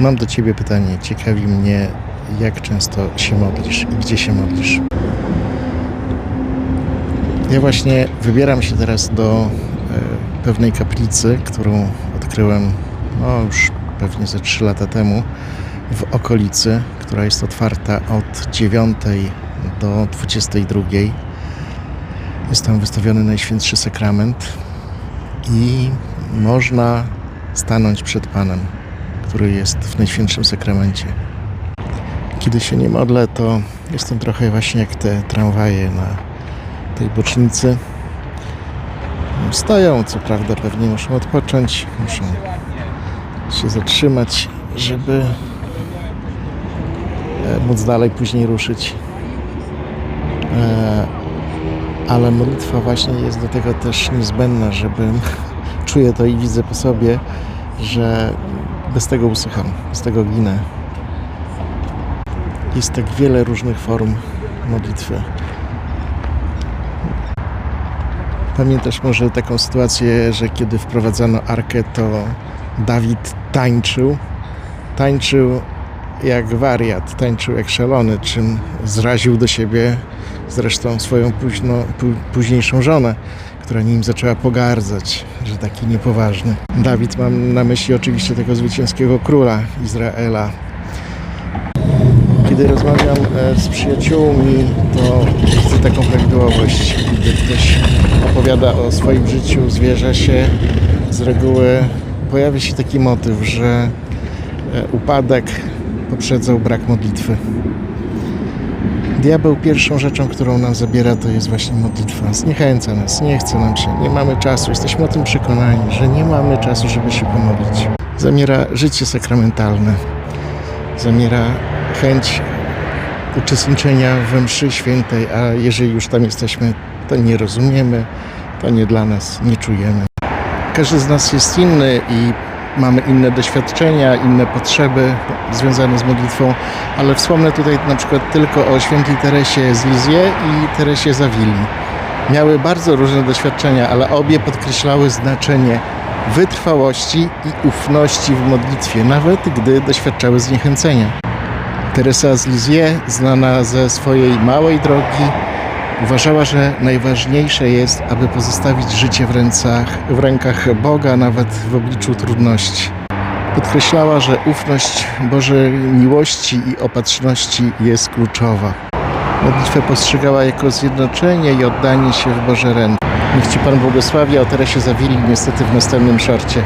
Mam do Ciebie pytanie. Ciekawi mnie, jak często się modlisz i gdzie się modlisz. Ja właśnie wybieram się teraz do e, pewnej kaplicy, którą odkryłem no, już pewnie ze 3 lata temu w okolicy, która jest otwarta od 9 do 22. Jest tam wystawiony Najświętszy Sakrament i można stanąć przed Panem, który jest w Najświętszym Sakramencie. Kiedy się nie modlę, to jestem trochę właśnie jak te tramwaje na tej bocznicy. Stoją, co prawda, pewnie muszą odpocząć, muszą się zatrzymać, żeby e, móc dalej później ruszyć. E, Ale modlitwa właśnie jest do tego też niezbędna, żebym czuję to i widzę po sobie, że bez tego usycham, bez tego ginę. Jest tak wiele różnych form modlitwy. Pamiętasz może taką sytuację, że kiedy wprowadzano arkę, to Dawid tańczył. Tańczył jak wariat, tańczył jak szalony, czym zraził do siebie zresztą swoją późno, pó- późniejszą żonę, która nim zaczęła pogardzać, że taki niepoważny. Dawid mam na myśli oczywiście tego zwycięskiego króla Izraela. Kiedy rozmawiam e, z przyjaciółmi, to widzę taką prawidłowość. Gdy ktoś opowiada o swoim życiu, zwierza się, z reguły pojawia się taki motyw, że e, upadek poprzedzał brak modlitwy. Diabeł pierwszą rzeczą, którą nam zabiera, to jest właśnie modlitwa. Zniechęca nas, nie chce nam się, nie mamy czasu. Jesteśmy o tym przekonani, że nie mamy czasu, żeby się pomodlić. Zamiera życie sakramentalne, zamiera chęć uczestniczenia we mszy świętej, a jeżeli już tam jesteśmy, to nie rozumiemy, to nie dla nas, nie czujemy. Każdy z nas jest inny i mamy inne doświadczenia, inne potrzeby związane z modlitwą, ale wspomnę tutaj na przykład tylko o świętej Teresie z Lizie i Teresie z Awili. Miały bardzo różne doświadczenia, ale obie podkreślały znaczenie wytrwałości i ufności w modlitwie, nawet gdy doświadczały zniechęcenia. Teresa z Lizie, znana ze swojej małej drogi, uważała, że najważniejsze jest, aby pozostawić życie w rękach, w rękach Boga, nawet w obliczu trudności. Podkreślała, że ufność Bożej miłości i opatrzności jest kluczowa. Modlitwę postrzegała jako zjednoczenie i oddanie się w Boże ręce. Niech Ci Pan błogosławi, a o Teresie Zawili niestety w następnym szorcie.